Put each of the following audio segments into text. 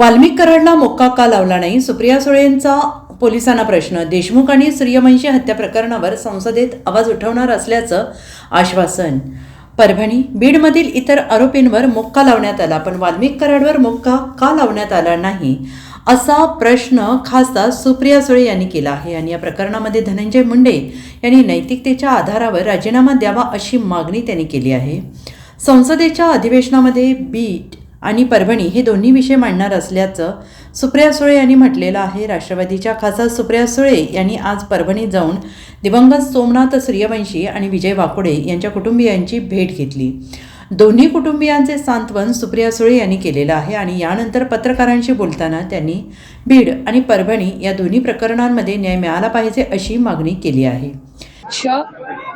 वाल्मिक कराडला मोक्का का लावला नाही? सुप्रिया सुळेंचा पोलिसांना प्रश्न. देशमुख आणि सूर्यवंशी हत्या प्रकरणावर संसदेत आवाज उठवणार असल्याचं आश्वासन. परभणी बीडमधील इतर आरोपींवर मोक्का लावण्यात आला पण वाल्मिक कराडवर मोक्का का लावण्यात आला नाही असा प्रश्न खासदार सुप्रिया सुळे यांनी केला आहे. आणि या प्रकरणामध्ये धनंजय मुंडे यांनी नैतिकतेच्या आधारावर राजीनामा द्यावा अशी मागणी त्यांनी केली आहे. संसदेच्या अधिवेशनामध्ये बीट आणि परभणी हे दोन्ही विषय मांडणार असल्याचं सुप्रिया सुळे यांनी म्हटलेलं आहे. राष्ट्रवादीच्या खासदार सुप्रिया सुळे यांनी आज परभणीत जाऊन दिवंगत सोमनाथ सूर्यवंशी आणि विजय वाकोडे यांच्या कुटुंबियांची भेट घेतली. दोन्ही कुटुंबियांचे सांत्वन सुप्रिया सुळे यांनी केलेलं आहे आणि यानंतर पत्रकारांशी बोलताना त्यांनी बीड आणि परभणी या दोन्ही प्रकरणांमध्ये न्याय मिळाला पाहिजे अशी मागणी केली आहे.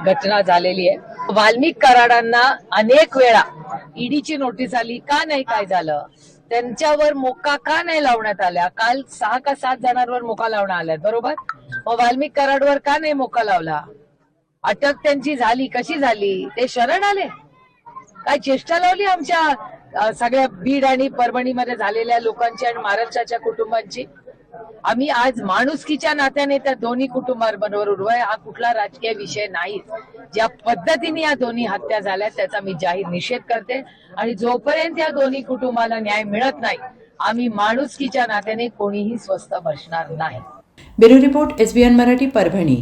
घटना झालेली आहे. वाल्मिक कराडांना अनेक वेळा ईडीची नोटीस आली का नाही काय झालं? त्यांच्यावर मोका का नाही लावण्यात आल्या? काल सहा का सात जणांवर मोका लावण्यात आल्यात बरोबर? मग वाल्मिक कराडवर का नाही मोका लावला? अटक त्यांची झाली कशी झाली? ते शरण आले? काय चेष्टा लावली आमच्या सगळ्या बीड आणि परभणीमध्ये झालेल्या लोकांची आणि महाराष्ट्राच्या कुटुंबांची? आम्ही आज माणुसकीच्या नात्याने त्या दोन्ही कुटुंबांबरोबर उभय हा कुठला राजकीय विषय नाही. ज्या पद्धतीने या दोन्ही हत्या झाल्या त्याचा मी जाहीर निषेध करते. आणि जोपर्यंत या दोन्ही कुटुंबाला न्याय मिळत नाही आम्ही माणुसकीच्या नात्याने कोणीही स्वस्त बसणार नाही. Bureau report SBN Marathi Parbhani.